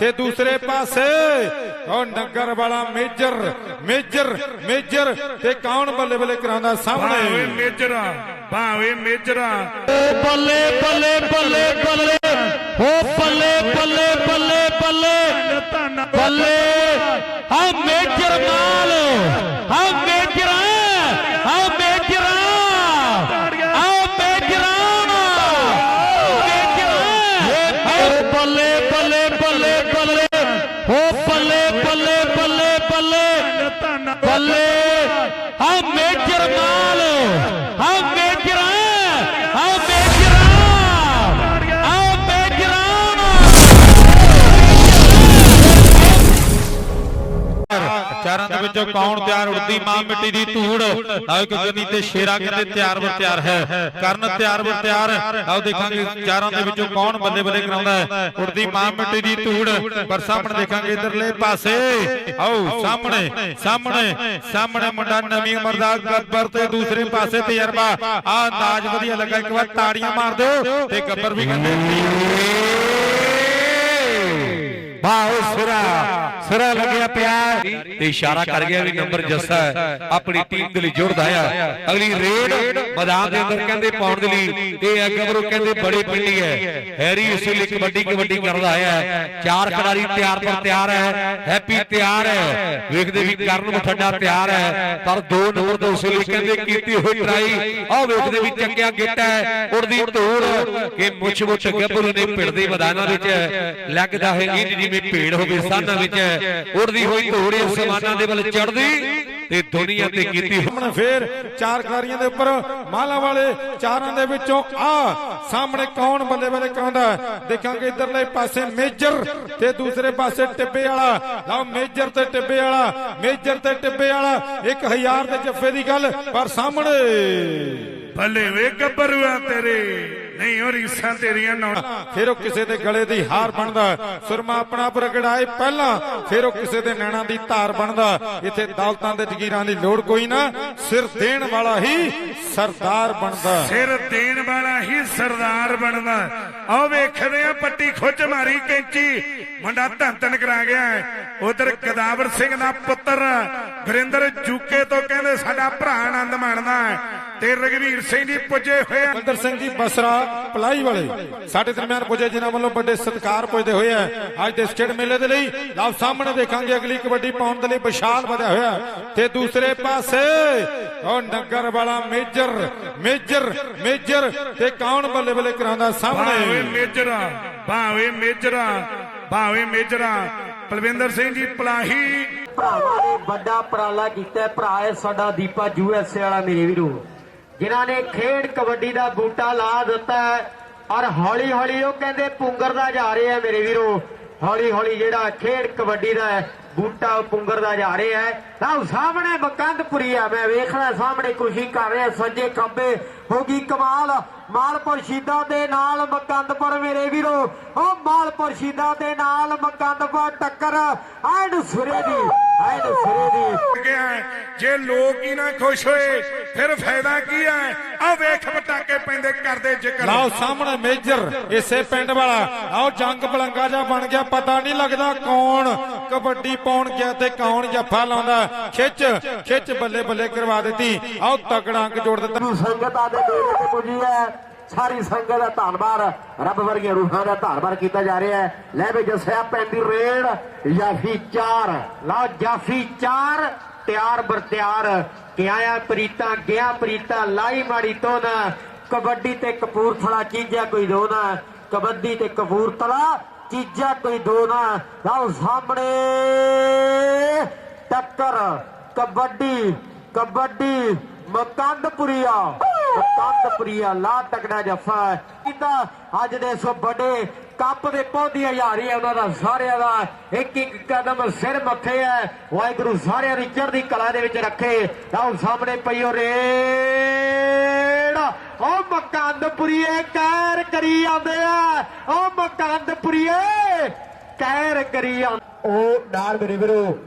ਤੇ ਦੂਸਰੇ ਪਾਸੇ ਉਹ ਨਗਰ ਵਾਲਾ ਮੇਜਰ ਮੇਜਰ ਮੇਜਰ ਤੇ ਕੌਣ ਬੱਲੇ ਬੱਲੇ ਕਰਾਉਂਦਾ ਭਾਵੇਂ ਸਾਹਮਣੇ ਮੇਜਰਾ ਭਾਵੇਂ ਮੇਜਰਾ। ਬੱਲੇ ਬੱਲੇ ਬੱਲੇ ਬੱਲੇ ਹੋ ਬੱਲੇ ਬੱਲੇ ਬੱਲੇ ਬੱਲੇ। ਧੰਨ ਬੱਲੇ ਆ ਮੇਜਰ ਮਾਲ। ਵਿੱਚੋਂ ਕੌਣ ਤਿਆਰ ਉੜਦੀ ਮਾਂ ਮਿੱਟੀ ਦੀ ਧੂੜ। ਆਓ ਕਿ ਗਨੀ ਤੇ ਸ਼ੇਰਾ ਕਹਿੰਦੇ ਤਿਆਰ ਬਰ ਤਿਆਰ ਹੈ। ਕਰਨ ਤਿਆਰ ਬਰ ਤਿਆਰ ਆਓ ਦੇਖਾਂਗੇ ਚਾਰਾਂ ਦੇ ਵਿੱਚੋਂ ਕੌਣ ਬੱਲੇ ਬੱਲੇ ਕਰਾਉਂਦਾ ਹੈ। ਉੜਦੀ ਮਾਂ ਮਿੱਟੀ ਦੀ ਧੂੜ। ਪਰ ਸਾਹਮਣੇ ਦੇਖਾਂਗੇ ਇਧਰਲੇ ਪਾਸੇ। ਆਓ ਸਾਹਮਣੇ ਸਾਹਮਣੇ ਸਾਹਮਣੇ ਮੁੰਡਾ ਨਵੀਂ ਉਮਰ ਦਾ ਗੱਬਰ ਤੇ ਦੂਸਰੇ ਪਾਸੇ ਤਜਰਬਾ। ਆ ਅੰਦਾਜ਼ ਵਧੀਆ ਲੱਗਾ ਇੱਕ ਵਾਰ ਤਾੜੀਆਂ ਮਾਰ ਦਿਓ ਤੇ ਗੱਬਰ ਵੀ ਕਹਿੰਦੇ ਵਾਹ ਸਿਰਾ। ਸਿਰਾ ਲੱਗਿਆ ਪਿਆ। ਤੇ ਇਸ਼ਾਰਾ ਕਰ ਗਿਆ ਵੀ ਨੰਬਰ ਜੱਸਾ ਆਪਣੀ ਟੀਮ ਦੇ ਲਈ ਜੁੜਦਾ ਆ। ਅਗਲੀ ਰੇਡ ਮੈਦਾਨ ਦੇ ਅੰਦਰ ਕਹਿੰਦੇ ਪਾਉਣ ਦੇ ਲਈ। ਇਹ ਅਗਬਰੂ ਕਹਿੰਦੇ ਬੜੀ ਪਿੰਡੀ ਹੈ। ਹੈਰੀ ਇਸ ਲਈ ਕਬੱਡੀ ਕਬੱਡੀ ਕਰਦਾ ਆਇਆ ਚਾਰ ਖਿਡਾਰੀ ਤਿਆਰ ਪਰ ਤਿਆਰ ਹੈ। ਹੈਪੀ ਤਿਆਰ ਹੈ। ਵੇਖਦੇ ਵੀ ਕਰਨ ਮੁਠੱਡਾ ਤਿਆਰ ਹੈ। ਪਰ ਦੋ ਨੰਬਰ ਤੋਂ ਉਸ ਲਈ ਕਹਿੰਦੇ ਕੀਤੀ ਹੋਈ ਟਰਾਈ ਆਹ ਵੇਖਦੇ ਵੀ ਚੱਕਿਆ ਗਿੱਟ ਹੈ। ਉੜਦੀ ਧੂੜ ਕਿ ਮੁੱਛ ਮੁੱਛ ਗੱਭਰੂ ਨੇ ਪਿੜਦੇ ਮੈਦਾਨਾਂ ਵਿੱਚ। ਲੱਗਦਾ ਹੈ ਇੰਜ ਜਿਵੇਂ ਭੇੜ ਹੋਵੇ ਸਾਨਾਂ ਵਿੱਚ। ਉੜਦੀ ਹੋਈ ਧੂੜ ਅਸਮਾਨਾਂ ਦੇ ਵੱਲ ਚੜਦੀ ਤੇ ਦੁਨੀਆ ਤੇ ਕੀਤੀ ਸਾਹਮਣੇ ਫੇਰ ਚਾਰ ਖਿਡਾਰੀਆਂ ਦੇ ਉੱਪਰ ਮਾਲਾ ਵਾਲੇ ਚਾਰਾਂ ਦੇ ਵਿੱਚੋਂ ਆ ਸਾਹਮਣੇ ਕੌਣ ਬੱਲੇ ਬੱਲੇ ਕਰਾਉਂਦਾ ਹੈ? ਦੇਖਾਂਗੇ ਇਧਰਲੇ ਪਾਸੇ ਮੇਜਰ ਤੇ ਦੂਸਰੇ ਪਾਸੇ ਟਿੱਬੇ ਵਾਲਾ। ਲਓ ਮੇਜਰ ਤੇ ਟਿੱਬੇ ਵਾਲਾ ਮੇਜਰ ਤੇ ਟਿੱਬੇ ਵਾਲਾ। 1000 ਦੇ ਜੱਫੇ ਦੀ ਗੱਲ ਪਰ ਸਾਹਮਣੇ ਭੱਲੇ ਵੇ ਗੱਭਰੂਆ ਤੇਰੇ। ਨਹੀਂ ਉਹ ਰੀਸਾਂ ਤੇਰੀਆਂ ਨਾ ਫਿਰ ਉਹ ਕਿਸੇ ਦੇ ਗਲੇ ਦੀ ਹਾਰ ਬਣਦਾ ਸੁਰਮਾ ਆਪਣਾ ਪ੍ਰਗੜਾਏ ਪਹਿਲਾਂ ਫਿਰ ਉਹ ਕਿਸੇ ਦੇ ਨੈਣਾ ਦੀ ਧਾਰ ਬਣਦਾ ਇੱਥੇ ਦੌਲਤਾਂ ਦੇ ਜ਼ਗੀਰਾਂ ਦੀ ਲੋੜ ਕੋਈ ਨਾ ਸਿਰ ਦੇਣ ਵਾਲਾ ਹੀ ਸਰਦਾਰ ਬਣਦਾ ਸਿਰ ਦੇਣ ਵਾਲਾ ਹੀ ਸਰਦਾਰ ਬਣਦਾ ਆਓ ਵੇਖਦੇ ਆ ਪੱਟੀ ਖੁੱਚ ਮਾਰੀ ਕੈਂਚੀ। ਮੁੰਡਾ ਧੰਨ ਧੰਨ ਕਰਾ ਗਿਆ ਉਧਰ ਗਦਾਵਰ ਸਿੰਘ ਦਾ ਪੁੱਤਰ ਵਰਿੰਦਰ ਜੂਕੇ ਤੋਂ ਕਹਿੰਦੇ ਸਾਡਾ ਭਰਾ ਆਨੰਦ ਮਾਣਦਾ ਹੈ। ਤੇ ਰਗਵੀਰ ਸਿੰਘ ਜੀ ਪੁੱਜੇ ਹੋਏ ਆ। ਬੰਦਰ ਸਿੰਘ ਜੀ ਬਸਰਾ ਪਲਾਈ ਵਾਲੇ। ਸਾਡੇ ਦਰਮਿਆਨ ਪੁੱਜੇ ਜਿਨ੍ਹਾਂ ਵੱਲੋਂ ਵੱਡੇ ਸਤਿਕਾਰ ਪੁੱਜਦੇ ਹੋਏ ਆ। ਅੱਜ ਦੇ ਸਟੇਟ ਮੇਲੇ ਦੇ ਲਈ ਲਓ ਸਾਹਮਣੇ ਦੇਖਾਂਗੇ ਅਗਲੀ ਕਬੱਡੀ ਪਾਉਣ ਦੇ ਲਈ ਵਿਸ਼ਾਲ ਵਧਿਆ ਹੋਇਆ। ਤੇ ਦੂਸਰੇ ਪਾਸੇ ਉਹ ਨਗਰ ਵਾਲਾ ਮੇਜਰ ਮੇਜਰ ਮੇਜਰ ਤੇ ਕੌਣ ਬੱਲੇ ਬੱਲੇ ਕਰਾਉਂਦਾ ਸਾਹਮਣੇ? ਮੇਜਰਾ ਭਾਵੇਂ ਮੇਜਰਾ ਭਾਵੇਂ ਮੇਜਰਾ ਪਲਵਿੰਦਰ ਸਿੰਘ ਜੀ ਪਲਾਹੀ ਭਰਾਵਾਂ ਨੇ ਵੱਡਾ ਉਪਰਾਲਾ ਕੀਤਾ ਹੈ। ਭਰਾ ਹੈ ਸਾਡਾ ਦੀਪਾ ਯੂਐਸਏ ਵਾਲਾ ਮੇਰੇ ਵੀਰੋ। ਜਿਨ੍ਹਾਂ ਨੇ ਖੇਡ ਕਬੱਡੀ ਦਾ ਬੂਟਾ ਲਾ ਦਿੱਤਾ ਹੈ ਔਰ ਹੌਲੀ ਹੌਲੀ ਉਹ ਕਹਿੰਦੇ ਪੁੰਗਰਦਾ ਜਾ ਰਿਹਾ ਹੈ ਮੇਰੇ ਵੀਰੋ। ਹੌਲੀ ਹੌਲੀ ਜਿਹੜਾ ਖੇਡ ਕਬੱਡੀ ਦਾ ਬੂਟਾ ਉਹ ਪੁੰਗਰਦਾ ਜਾ ਰਿਹਾ ਹੈ। ਲਓ, ਸਾਹਮਣੇ ਮਕੰਦਪੁਰੀ ਆ, ਮੈਂ ਵੇਖਣਾ ਸਾਹਮਣੇ ਖੁਸ਼ੀ ਕਰ ਰਿਹਾ, ਸੱਜੇ ਖੱਬੇ ਹੋ ਗਈ ਕਮਾਲ। ਮਾਲਪੁਰ ਸ਼ੀਦਾ ਦੇ ਨਾਲ ਮਕੰਦਪੁਰ ਮੇਰੇ ਵੀਰੋ। ਉਹ ਮਾਲਪੁਰ ਸ਼ੀਦਾ ਦੇ ਨਾਲ ਮਕੰਦਪੁਰ ਟੱਕਰ। ਐਂਡ ਸੁਰੇ ਦੀ ਐਂਡ ਸੁਰੇ ਦੀ। ਜੇ ਲੋਕ ਹੀ ਨਾ ਖੁਸ਼ ਹੋਏ ਫਿਰ ਫਾਇਦਾ ਕੀ ਹੈ? ਆ ਵੇਖ ਪਟਾਕੇ ਪੈਂਦੇ ਕਰਦੇ ਜ਼ਿਕਰ। ਲਓ ਸਾਹਮਣੇ ਮੇਜਰ ਇਸੇ ਪਿੰਡ ਵਾਲਾ। ਆਓ ਜੰਗ ਬਲੰਗਾ ਜਾ ਬਣ ਗਿਆ ਪਤਾ ਨਹੀਂ ਲੱਗਦਾ ਕੌਣ ਕਬੱਡੀ ਪਾਉਣ ਗਿਆ ਤੇ ਕੌਣ ਜੱਫਾ ਲਾਉਂਦਾ। ਖਿੱਚ ਖਿੱਚ ਬੱਲੇ ਬੱਲੇ ਕਰਵਾ ਦਿੱਤੀ। ਆਓ ਤਕੜਾ ਅੰਕ ਜੋੜ ਦਿੱਤਾ। ਸੰਗਤ ਆਦੇ ਡੇਰੇ ਤੇ ਪੁੱਜੀ ਹੈ ਸਾਰੀ ਸੰਗਤ ਦਾ ਧੰਨਵਾਦ ਰੱਬ ਵਰਗੀਆਂ ਰੂਹਾਂ ਦਾ ਧੰਨਵਾਦ ਕੀਤਾ ਜਾ ਰਿਹਾ ਹੈ ਲੈ ਵੀ ਜਸਿਆ ਪੈਂਦੀ ਰੇਡ ਜਾਫੀ 4 ਲਾ ਜਾਫੀ 4 ਤਿਆਰ ਬਰ ਕਿ ਆਇਆ ਪ੍ਰੀਤਾ ਗਿਆ ਪ੍ਰੀਤਾ ਲਾਈ ਮਾੜੀ ਤੋਂ ਨਾ ਕਬੱਡੀ ਤੇ ਕਪੂਰਥਲਾ ਚੀਜ਼ਾਂ ਕੋਈ ਦੋ ਨਾ ਕਬੱਡੀ ਤੇ ਕਪੂਰਥਲਾ ਚੀਜ਼ਾਂ ਕੋਈ ਦੋ ਨਾ ਲਓ ਸਾਹਮਣੇ ਟੱਕਰ ਕਬੱਡੀ ਕਬੱਡੀ ਮਕੰਦਪੁਰੀਆ ਮਕੰਦਪੁਰੀਆ ਲਾ ਤਕੜਾ ਜੱਫਾ ਕੀਤਾ ਅੱਜ ਦੇ ਸੋ ਵੱਡੇ ਕੱਪ ਦੇ ਪੌਦੀ ਹਜ਼ਾਰੀ ਹੈ ਉਹਨਾਂ ਦਾ, ਸਾਰਿਆਂ ਦਾ ਇੱਕ ਇੱਕ ਕਦਮ ਸਿਰ ਮੱਥੇ ਹੈ। ਵਾਹਿਗੁਰੂ ਸਾਰਿਆਂ ਦੀ ਚੜ੍ਹਦੀ ਕਲਾ ਦੇ ਵਿੱਚ ਰੱਖੇ। ਲਓ ਸਾਹਮਣੇ ਪਈਓ ਰੇੜ। ਉਹ ਮਕੰਦਪੁਰੀਏ ਕਹਿਰ ਕਰੀ ਜਾਂਦੇ ਆ। ਉਹ ਮਕੰਦਪੁਰੀਏ ਕੈਰ ਕਰੀ ਜਾਂਦੇ ਉਹ ਡਾਰ ਮੇਰੇ ਵੀਰੋ,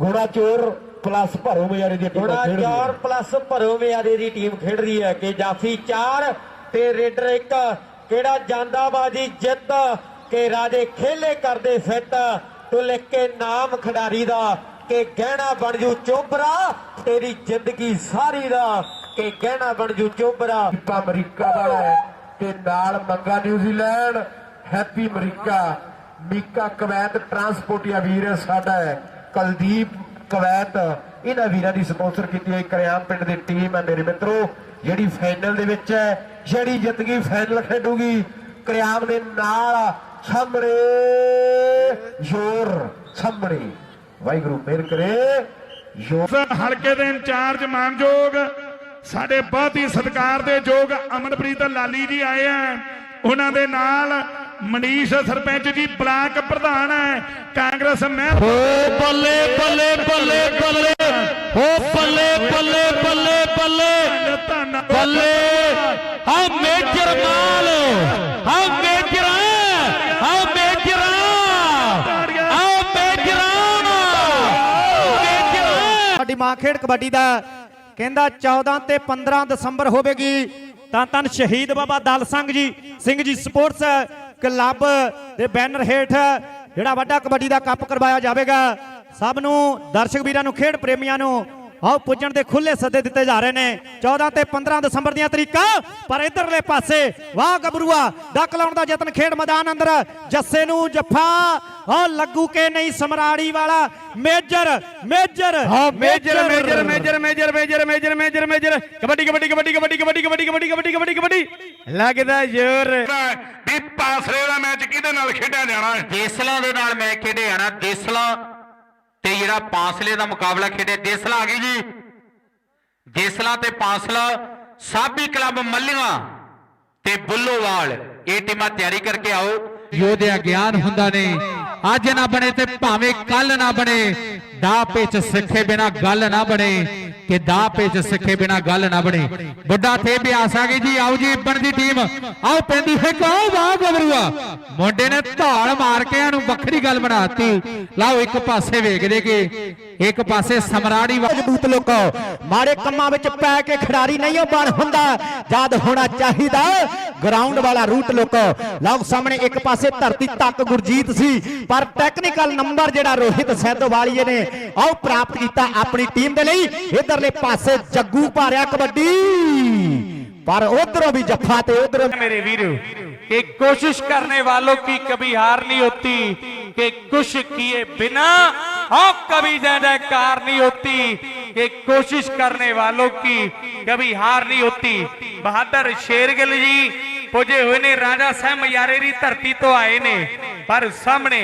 ਘੋੜਾ ਚੋਰ ਪਲੱਸ ਭਰੋ ਮਿਆਰੇ ਦੀ ਟੀਮ ਖੇਡ ਰਹੀ ਹੈ। ਪਲੱਸ ਭਰੋ ਮਿਆਰੇ ਦੀ ਟੀਮ ਖੇਡ ਰਹੀ ਹੈ ਕਿ ਜਾਫੀ 4 ਤੇ ਰੇਡਰ 1 ਕਿਹੜਾ ਜਾਂਦਾ ਬਾਜੀ ਜਿੱਤ ਕਿ ਰਾਜੇ ਖੇਲੇ ਕਰਦੇ ਫਿੱਟ। ਤੂੰ ਲਿਖ ਕੇ ਨਾਮ ਖਿਡਾਰੀ ਦਾ ਕਿ ਗਹਿਣਾ ਬਣ ਜੂ ਚੋਬਰਾ ਤੇਰੀ ਜ਼ਿੰਦਗੀ ਸਾਰੀ ਦਾ ਕਿ ਗਹਿਣਾ ਬਣ ਜੂ ਚੋਬਰਾ। ਅਮਰੀਕਾ ਵਾਲਾ ਹੈ ਤੇ ਨਾਲ Manga New Zealand Happy America. Mika Kuwait ਟਰਾਂਸਪੋਰਟੀਆ ਵੀਰ ਸਾਡਾ ਹੈ। ਕੁਲਦੀਪ ਕਵੈਤ। ਇਹਨਾਂ ਵੀਰਾਂ ਦੀ ਸਪਾਂਸਰ ਕੀਤੀ ਹੋਈ ਕਰਿਆਮ ਪਿੰਡ ਦੀ ਟੀਮ ਹੈ ਮੇਰੇ ਮਿੱਤਰੋ, ਜਿਹੜੀ ਫਾਈਨਲ ਦੇ ਵਿੱਚ ਹੈ, ਜਿਹੜੀ ਜ਼ਿੰਦਗੀ ਫਾਈਨਲ ਖੇਡੂਗੀ, ਕਰਿਆਮ ਦੇ ਨਾਲ ਸਾਹਮਣੇ ਜ਼ੋਰ ਸਾਹਮਣੇ। ਵਾਹਿਗੁਰੂ ਮਿਹਰ ਕਰੇ, ਜ਼ੋਰ ਹਲਕੇ ਦੇ ਇੰਚਾਰਜ ਮਾਨਯੋਗ, ਸਾਡੇ ਬਹੁਤ ਹੀ ਸਤਿਕਾਰ ਦੇ ਯੋਗ ਅਮਨਪ੍ਰੀਤ ਲਾਲੀ ਜੀ ਆਏ ਆ ਉਹਨਾਂ ਦੇ ਨਾਲ ਮਨੀਸ਼ ਸਰਪੰਚ ਜੀ ਬਲਾਕ ਪ੍ਰਧਾਨ ਹੈ। ਕਾਂਗਰਸ ਮੈਂ ਓ ਬੱਲੇ ਬੱਲੇ ਬੱਲੇ ਬੱਲੇ। ਓ ਬੱਲੇ ਬੱਲੇ ਬੱਲੇ ਬੱਲੇ। ਧੰਨ ਬੱਲੇ। ਆ ਮੇਜਰ ਮਾਲ। ਆ। ਮੇਜਰ ਆ। ਮੇਜਰ ਆ। ਮੇਜਰ ਮੇਜਰ ਸਾਡੀ ਮਾਂ ਖੇਡ ਕਬੱਡੀ ਦਾ ਕਹਿੰਦਾ 14 ਤੇ 15 ਦਸੰਬਰ ਹੋਵੇਗੀ। ਤਾਂ ਤਨ ਸ਼ਹੀਦ ਬਾਬਾ ਦਲ ਸਿੰਘ ਜੀ। ਸਿੰਘ ਜੀ ਸਪੋਰਟਸ ਕਲੱਬ ਦੇ ਬੈਨਰ ਹੇਠ ਜਿਹੜਾ ਵੱਡਾ ਕਬੱਡੀ ਦਾ ਕੱਪ ਕਰਵਾਇਆ ਜਾਵੇਗਾ ਸਭ ਨੂੰ ਦਰਸ਼ਕ ਵੀਰਾਂ ਨੂੰ ਖੇਡ ਪ੍ਰੇਮੀਆਂ ਨੂੰ ਆਓ ਪੁੱਜਣ ਦੇ ਖੁੱਲੇ ਸੱਦੇ ਦਿੱਤੇ ਜਾ ਰਹੇ ਨੇ 14 ਤੇ 15 ਦਸੰਬਰ ਦੀਆਂ ਤਰੀਕਾਂ ਪਰ ਇਧਰਲੇ ਪਾਸੇ ਵਾਹ ਗੱਭਰੂਆ ਡੱਕ ਲਾਉਣ ਦਾ ਯਤਨ ਖੇਡ ਮੈਦਾਨ ਅੰਦਰ ਜੱਸੇ ਨੂੰ ਜੱਫਾ ਆ ਲੱਗੂ ਕੇ ਨਹੀਂ ਸਮਰਾੜੀ ਵਾਲਾ major major major major major major major major major major kabaddi kabaddi kabaddi kabaddi kabaddi kabaddi kabaddi kabaddi kabaddi kabaddi ਲੱਗਦਾ ਜ਼ੋਰ। ਵੀ ਪਾਸਰੇ ਦਾ ਮੈਚ ਕਿਹਦੇ ਨਾਲ ਖੇਡਿਆ ਜਾਣਾ? ਹੈ ਦੇਸਲਾਂ ਦੇ ਨਾਲ ਮੈਚ ਖੇਡੇ ਜਾਣਾ। ਦੇਸਲਾਂ ਤੇ ਜਿਹੜਾ ਪਾਸਲੇ ਦਾ ਮੁਕਾਬਲਾ ਖੇਡੇ। ਦੇਸਲਾ ਆ ਗਈ ਜੀ। ਦੇਸਲਾ ਤੇ ਪਾਸਲਾ ਸਾਬੀ ਕਲੱਬ ਮੱਲੀਆਂ ਤੇ ਬੁੱਲੋਵਾਲ। ਇਹ ਟੀਮਾਂ ਤਿਆਰੀ ਕਰਕੇ ਆਓ। ਯੋਧਿਆ ਗਿਆਨ ਹੁੰਦਾ ਨੇ। ਅੱਜ ਨਾ ਬਣੇ ਤੇ ਭਾਵੇਂ ਕੱਲ ਨਾ ਬਣੇ। ਦਾ ਪੇਚ ਸਿੱਖੇ ਬਿਨਾ ਗੱਲ ਨਾ ਬਣੇ। ਕਿ ਦਾ ਪੇਚ ਸਿੱਖੇ ਬਿਨਾ ਗੱਲ ਨਾ ਬਣੇ। ਬੁੱਢਾ ਥੇ ਬਿਆਸ ਆ ਗਈ ਜੀ, ਆਓ ਜੀ ਇੱਬਣ ਦੀ ਟੀਮ। ਆਓ ਪੈਂਦੀ ਹੈ ਕਹੋ ਵਾਹ ਗਬਰੂਆ ਮੁੰਡੇ ਨੇ ਧਾਲ ਮਾਰ ਕੇ ਇਹਨੂੰ ਵੱਖਰੀ ਗੱਲ ਬਣਾਤੀ ਲਾਓ ਇੱਕ ਪਾਸੇ ਵੇਖਦੇ ਕਿ ਇੱਕ ਪਾਸੇ ਸਮਰਾੜੀ ਵਾ- ਮਜ਼ਬੂਤ ਲੋਕੋ ਮਾੜੇ ਕੰਮਾਂ ਵਿੱਚ ਪੈ ਕੇ ਖਿਡਾਰੀ ਨਹੀਂ ਉਹ ਬਣ ਹੁੰਦਾ ਜਦ ਹੋਣਾ ਚਾਹੀਦਾ ਗਰਾਊਂਡ ਵਾਲਾ ਰੂਟ ਲੋਕੋ ਲਓ ਸਾਹਮਣੇ ਇੱਕ ਪਾਸੇ ਧਰਤੀ ਤੱਕ ਗੁਰਜੀਤ ਸੀ ਪਰ ਟੈਕਨੀਕਲ ਨੰਬਰ ਜਿਹੜਾ ਰੋਹਿਤ ਸੈਦੋਵਾਲੀਏ ਨੇ ਆਓ ਪ੍ਰਾਪਤ ਕੀਤਾ ਆਪਣੀ ਟੀਮ ਦੇ ਲਈ ਇਧਰਲੇ ਪਾਸੇ ਜੱਗੂ ਭਾਰਿਆ ਕਬੱਡੀ ਪਰ ਉਧਰੋਂ ਵੀ ਜੱਫਾ ਤੇ ਉਧਰੋਂ मेरे वीर कि कोशिश करने वालों की कभी हार नहीं होती कि कुछ किए बिना और कभी जय जयकार नहीं होती कि कोशिश करने वालों की कभी हार नहीं होती बहादुर शेरगिल जी ਪੁੱਜੇ ਹੋਏ ਨੇ ਰਾਜਾ ਸਾਹਿਬ ਮਯਾਰੇ ਦੀ ਧਰਤੀ ਤੋਂ ਆਏ ਨੇ ਪਰ ਸਾਹਮਣੇ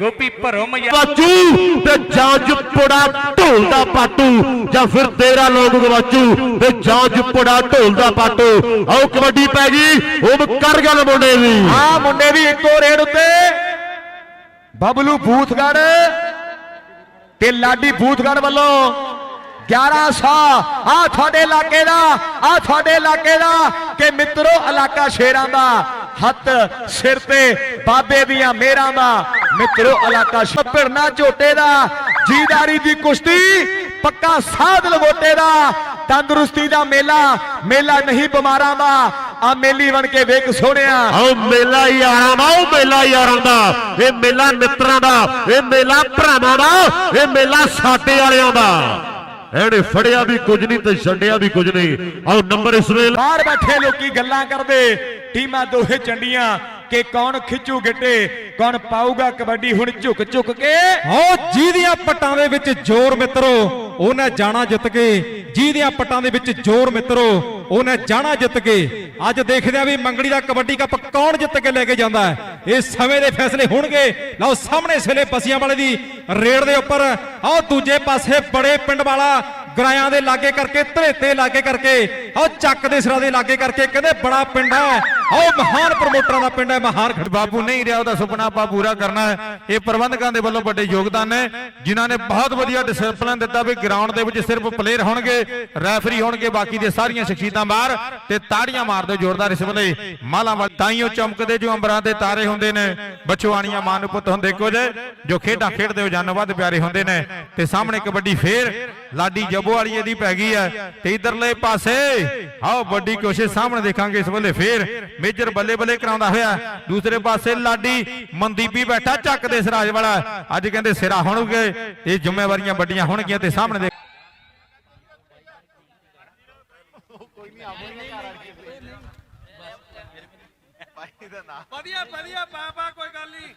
ਗੋਪੀ ਭਰੋ ਮਯਾਰੇ ਗਵਾਚੂ ਤੇ ਜਾਂ ਜੁਪੜਾ ਢੋਲ ਦਾ ਪਾਟੂ ਜਾਂ ਫਿਰ ਤੇਰਾ ਲੋਕ ਗਵਾਚੂ ਤੇ ਜਾਂ ਜੁਪੜਾ ਢੋਲ ਦਾ ਪਾਟੂ ਆਓ ਕਬੱਡੀ ਪੈ ਗਈ ਉਹ ਕਰ ਗੱਲ ਮੁੰਡੇ ਦੀ ਆ ਮੁੰਡੇ ਦੀ ਇੱਕੋ ਰੇਡ ਉੱਤੇ ਬਬਲੂ ਬੂਥਗੜ ਤੇ ਲਾਡੀ ਬੂਥਗੜ ਵੱਲੋਂ 1100 ਆ ਤੁਹਾਡੇ ਇਲਾਕੇ ਦਾ, ਆ ਤੁਹਾਡੇ ਇਲਾਕੇ ਦਾ ਕਿ ਮਿੱਤਰੋ, ਇਲਾਕਾ ਸ਼ੇਰਾਂ ਦਾ, ਹੱਥ, ਸਿਰ ਤੇ, ਬਾਬੇ ਦੀਆਂ ਮੇਰਾਂ ਦਾ, ਮਿੱਤਰੋ, ਇਲਾਕਾ ਭਿਰਨਾ ਝੋਟੇ ਦਾ, ਜੀਦਾਰੀ ਦੀ ਕੁਸ਼ਤੀ, ਪੱਕਾ ਸਾਧ ਲਵੋਟੇ ਦਾ, ਤੰਦਰੁਸਤੀ ਦਾ ਮੇਲਾ ਮੇਲਾ ਨਹੀਂ ਬਿਮਾਰਾਂ ਦਾ ਆ ਮੇਲੀ ਬਣ ਕੇ ਵੇਖ ਸੋਹਣਿਆ। ਆਓ ਮੇਲਾ ਯਾਰਾਂ ਦਾ ਉਹ ਮੇਲਾ ਯਾਰਾਂ ਦਾ। ਇਹ ਮੇਲਾ ਮਿੱਤਰਾਂ ਦਾ ਇਹ ਮੇਲਾ ਭਰਾਵਾਂ ਦਾ ਇਹ ਮੇਲਾ ਸਾਟੇ ਵਾਲਿਆਂ ਦਾ। ਇਹਨੇ ਫੜਿਆ ਵੀ ਕੁਝ ਨਹੀਂ ਤੇ ਛੱਡਿਆ ਵੀ ਕੁਝ ਨਹੀਂ। ਆਓ ਨੰਬਰ ਇਸ ਵੇਲੇ ਬਾਹਰ ਬੈਠੇ ਲੋਕੀ ਗੱਲਾਂ ਕਰਦੇ। ਟੀਮਾਂ ਦੋਹੇ ਚੰਡੀਆਂ। ਕਿ ਕੌਣ ਖਿੱਚੂ ਗਿੱਟੇ, ਕੌਣ ਪਾਊਗਾ ਕਬੱਡੀ, ਹੁਣ ਝੁਕ ਝੁਕ ਕੇ। ਹੋ ਜਿਹਦੀਆਂ ਪੱਟਾਂ ਦੇ ਵਿੱਚ ਜ਼ੋਰ ਮਿੱਤਰੋ, ਉਹਨੇ ਜਾਣਾ ਜਿੱਤ ਕੇ। ਜਿਹਦੀਆਂ ਪੱਟਾਂ ਦੇ ਵਿੱਚ ਜ਼ੋਰ ਮਿੱਤਰੋ, ਉਹਨੇ ਜਾਣਾ ਜਿੱਤ ਕੇ। ਅੱਜ ਦੇਖਦੇ ਆ ਵੀ ਮੰਗੜੀ ਦਾ ਕਬੱਡੀ ਕੱਪ ਕੌਣ ਜਿੱਤ ਕੇ ਲੈ ਕੇ ਜਾਂਦਾ ਹੈ। ਇਹ ਸਮੇਂ ਦੇ ਫੈਸਲੇ ਹੋਣਗੇ। ਲਓ, ਸਾਹਮਣੇ ਸਿਲੇ ਪਸੀਆਂ ਵਾਲੇ ਦੀ ਰੇਡ ਦੇ ਉੱਪਰ। ਆਓ, ਦੂਜੇ ਪਾਸੇ ਬੜੇ ਪਿੰਡ ਵਾਲਾ ਗਰਾਇਆਂ ਦੇ ਲਾਗੇ ਕਰਕੇ, ਧਰੇਤੇ ਲਾਗੇ ਕਰਕੇ। ਆਓ, ਚੱਕ ਦੇ ਸਿਰਾਂ ਦੇ ਲਾਗੇ ਕਰਕੇ, ਕਹਿੰਦੇ ਬੜਾ ਪਿੰਡ ਹੈ। ਆਓ ਮਹਾਨ ਪ੍ਰਮੋਟਰਾਂ ਦਾ ਪਿੰਡ ਹੈ, ਮਹਾਨ ਬਾਪੂ। ਨਹੀਂ ਰਿਹਾ ਉਹਦਾ ਸੁਪਨਾ, ਆਪਾਂ ਪੂਰਾ ਕਰਨਾ ਹੈ। ਇਹ ਪ੍ਰਬੰਧਕਾਂ ਦੇ ਵੱਲੋਂ ਵੱਡੇ ਯੋਗਦਾਨ ਨੇ ਜਿਨ੍ਹਾਂ ਨੇ ਬਹੁਤ ਵਧੀਆ ਡਿਸਪਲਿਨ ਦਿੱਤਾ ਵੀ ਗਰਾਊਂਡ ਦੇ ਵਿੱਚ ਸਿਰਫ ਪਲੇਅਰ ਹੋਣਗੇ ਰੈਫਰੀ ਹੋਣਗੇ, ਬਾਕੀ ਦੇ ਸਾਰੀਆਂ ਸ਼ਖਸੀਅਤਾਂ ਬਾਹਰ ਤੇ ਤਾੜੀਆਂ ਮਾਰਦੇ ਜ਼ੋਰਦਾਰ ਇਸ ਵੇਲੇ। ਮਾਲਾਂ ਵਾਲ ਤਾਈਓ ਚਮਕਦੇ ਜੋ ਅੰਬਰਾਂ ਦੇ ਤਾਰੇ ਹੁੰਦੇ ਨੇ, ਬਚਵਾਣੀਆਂ ਮਾਂ ਨੂੰ ਪੁੱਤ ਹੁੰਦੇ ਕੁਝ, ਜੋ ਖੇਡਾਂ ਖੇਡਦੇ ਹੋ ਜਨ ਵੱਧ ਪਿਆਰੇ ਹੁੰਦੇ ਨੇ। ਤੇ ਸਾਹਮਣੇ ਕਬੱਡੀ ਫੇਰ, ਲਾਡੀ ਜੱਬੋ ਵਾਲੀ ਇਹਦੀ ਪੈ ਗਈ ਹੈ। ਤੇ ਇਧਰਲੇ ਪਾਸੇ ਆਓ ਵੱਡੀ ਕੋਸ਼ਿਸ਼ ਸਾਹਮਣੇ ਦੇਖਾਂਗੇ ਇਸ ਵੇਲੇ ਫੇਰ। ਮੇਜਰ ਬੱਲੇ ਬੱਲੇ ਕਰਾਉਂਦਾ ਹੋਇਆ। ਦੂਸਰੇ ਪਾਸੇ ਲਾਡੀ ਮਨਦੀਪੀ ਬੈਠਾ ਚੱਕ ਦੇ ਸਿਰਾਜ ਵਾਲਾ। ਅੱਜ ਕਹਿੰਦੇ ਸਿਰਾ ਹੋਣਗੇ ਇਹ ਜ਼ਿੰਮੇਵਾਰੀਆਂ ਵੱਡੀਆਂ ਹੋਣਗੀਆਂ ਤੇ ਸਾਹਮਣੇ ਦੇ ਵਧੀਆ ਵਧੀਆ ਬਾਬਾ ਕੋਈ ਗੱਲ ਨਹੀਂ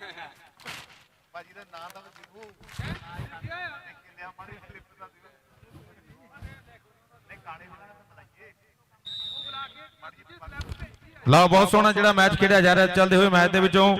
ਲਓ ਬਹੁਤ ਸੋਹਣਾ ਜਿਹੜਾ ਮੈਚ ਖੇਡਿਆ ਜਾ ਰਿਹਾ ਚੱਲਦੇ ਹੋਏ ਮੈਚ ਦੇ ਵਿੱਚੋਂ।